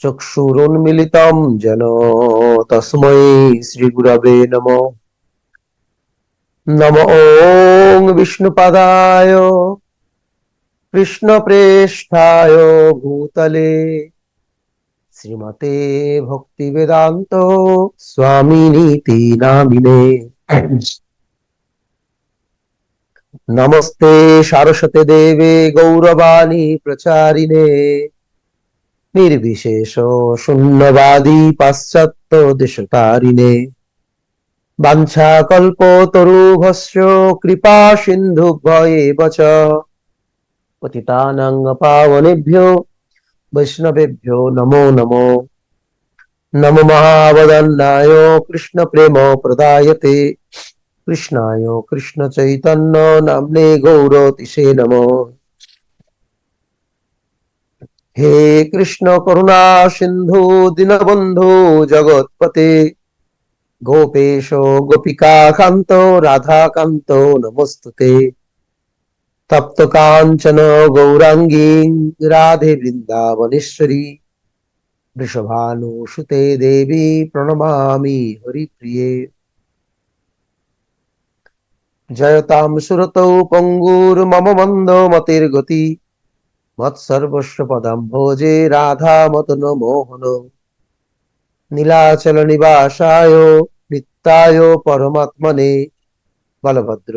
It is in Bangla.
চক্ষুরুন্মিলিতম যেন তস্मै শ্রীগুরবে নম নম ওং বিষ্ণুপাদায় কৃষ্ণপ্রেষ্ঠায় ভূতলে শ্রীমতে ভক্তি বেদান্ত স্বামিনীতি নামিনে নমস্তে সারস্বতে দেবে গৌরবাণী প্রচারিণে নির্বিশেষ শূন্যবাদী পাশ্চাত্য দেশতারিণে। বাঞ্ছা কল্প তরুভস্য কৃপা সিন্ধু ভয়েব চ পতিতানাং পাবনেভ্যো বৈষ্ণবেভ্যো নমো নমো। নম মহাবদন্নায় কৃষ্ণ প্রেম প্রদায়তে। কৃষ্ণায় কৃষ্ণ চৈতন্য নামনে গৌরতিষে নমঃ। হে কৃষ্ণ করুণা সিন্ধু দীনবন্ধু জগৎপতে। গোপেশ গোপিকা কান্ত রাধা কান্ত নমস্তুতে। তপ্ত কাঞ্চন গৌরাঙ্গী রাধে বৃন্দাবনেশ্বরী। বৃষভানুসুতে দেবী প্রণমামি হরিপ্রিয়ে। জয়তাম সুরতৌ পঙ্গুর্মম মন্দ মতির্গতি মৎসর্বস্ব পদম ভোজে রাধা মতন মোহন নীলাচল নিবাসায় নিত্যায় পরমাত্মনে বলভদ্র